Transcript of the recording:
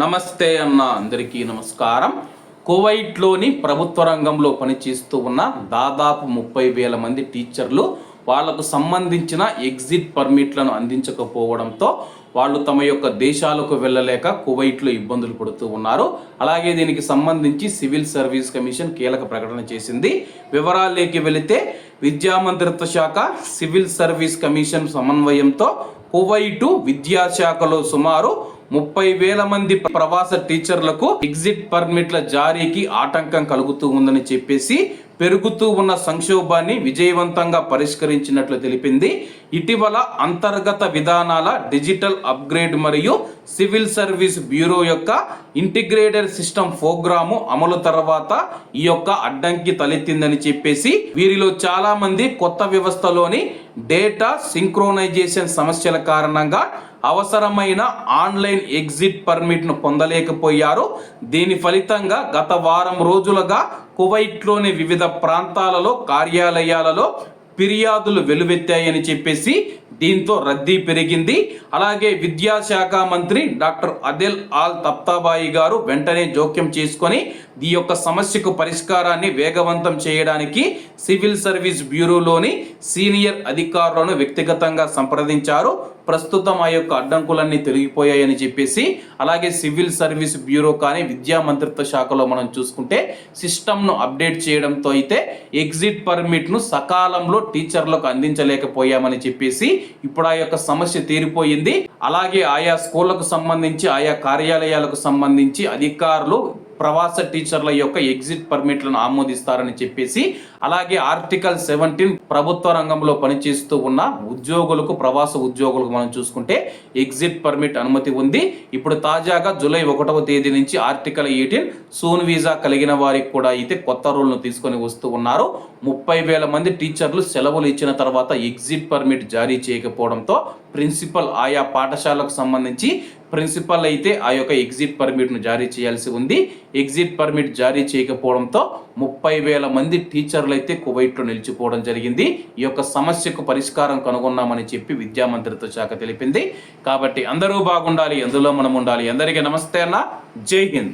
నమస్తే అన్న అందరికీ నమస్కారం. కువైట్లోని ప్రభుత్వ రంగంలో పనిచేస్తూ ఉన్న దాదాపు ముప్పై వేల మంది టీచర్లు వాళ్ళకు సంబంధించిన ఎగ్జిట్ పర్మిట్లను అందించకపోవడంతో వాళ్ళు తమ యొక్క దేశాలకు వెళ్ళలేక కువైట్లో ఇబ్బందులు పడుతూ ఉన్నారు. అలాగే దీనికి సంబంధించి సివిల్ సర్వీస్ కమిషన్ కీలక ప్రకటన చేసింది. వివరాల్లోకి వెళితే విద్యా మంత్రిత్వ శాఖ సివిల్ సర్వీస్ కమిషన్ సమన్వయంతో కువైటు విద్యాశాఖలో సుమారు ముప్పై వేల మంది ప్రవాస టీచర్లకు ఎగ్జిట్ పర్మిట్ల జారీకి ఆటంకం కలుగుతూ ఉందని చెప్పేసి పెరుగుతూ ఉన్న సంక్షోభాన్ని విజయవంతంగా పరిష్కరించినట్లు తెలిపింది. ఇటీవల అంతర్గత విధానాల డిజిటల్ అప్గ్రేడ్ మరియు సివిల్ సర్వీస్ బ్యూరో యొక్క ఇంటిగ్రేటెడ్ సిస్టమ్ ప్రోగ్రాము అమలు తర్వాత ఈ యొక్క అడ్డంకి తలెత్తిందని చెప్పేసి వీరిలో చాలా మంది కొత్త వ్యవస్థలోని డేటా సింక్రోనైజేషన్ సమస్యల కారణంగా అవసరమైన ఆన్లైన్ ఎగ్జిట్ పర్మిట్ను పొందలేకపోయారు. దీని ఫలితంగా గత వారం రోజులుగా కువైట్లోని వివిధ ప్రాంతాలలో కార్యాలయాలలో ఫిర్యాదులు వెలువెత్తాయని చెప్పేసి దీంతో రద్దీ పెరిగింది. అలాగే విద్యాశాఖ మంత్రి డాక్టర్ అదిల్ ఆల్ తప్తాబాయి గారు వెంటనే జోక్యం చేసుకొని ఈ యొక్క సమస్యకు పరిష్కారాన్ని వేగవంతం చేయడానికి సివిల్ సర్వీస్ బ్యూరోలోని సీనియర్ అధికారులను వ్యక్తిగతంగా సంప్రదించారు. ప్రస్తుతం ఆ యొక్క అడ్డంకులన్నీ తొలగిపోయాయని చెప్పేసి అలాగే సివిల్ సర్వీస్ బ్యూరో కానీ విద్యా మంత్రిత్వ శాఖలో మనం చూసుకుంటే సిస్టమ్ను అప్డేట్ చేయడంతో అయితే ఎగ్జిట్ పర్మిట్ను సకాలంలో టీచర్లకు అందించలేకపోయామని చెప్పేసి ఇప్పుడు ఆ యొక్క సమస్య తీరిపోయింది. అలాగే ఆయా స్కూళ్ళకు సంబంధించి ఆయా కార్యాలయాలకు సంబంధించి అధికారులు ప్రవాస టీచర్ల యొక్క ఎగ్జిట్ పర్మిట్లను ఆమోదిస్తారని చెప్పేసి అలాగే ఆర్టికల్ సెవెంటీన్ ప్రభుత్వ రంగంలో పనిచేస్తూ ఉన్న ఉద్యోగులకు ప్రవాస ఉద్యోగులకు మనం చూసుకుంటే ఎగ్జిట్ పర్మిట్ అనుమతి ఉంది. ఇప్పుడు తాజాగా జూలై ఒకటవ తేదీ నుంచి ఆర్టికల్ ఎయిటీన్ సూన్ వీసా కలిగిన వారికి కూడా అయితే కొత్త రూల్ను తీసుకొని వస్తూ ఉన్నారు. ముప్పై వేల మంది టీచర్లు సెలవులు ఇచ్చిన తర్వాత ఎగ్జిట్ పర్మిట్ జారీ చేయకపోవడంతో ప్రిన్సిపల్ ఆయా పాఠశాలకు సంబంధించి ప్రిన్సిపల్ అయితే ఆ యొక్క ఎగ్జిట్ పర్మిట్ను జారీ చేయాల్సి ఉంది. ఎగ్జిట్ పర్మిట్ జారీ చేయకపోవడంతో ముప్పై వేల మంది టీచర్లు అయితే కువైట్లో నిలిచిపోవడం జరిగింది. ఈ యొక్క సమస్యకు పరిష్కారం కనుగొన్నామని చెప్పి విద్యా మంత్రిత్వ శాఖ తెలిపింది. కాబట్టి అందరూ బాగుండాలి ఎందులో మనం ఉండాలి. అందరికీ నమస్తే అన్న. జై హింద్.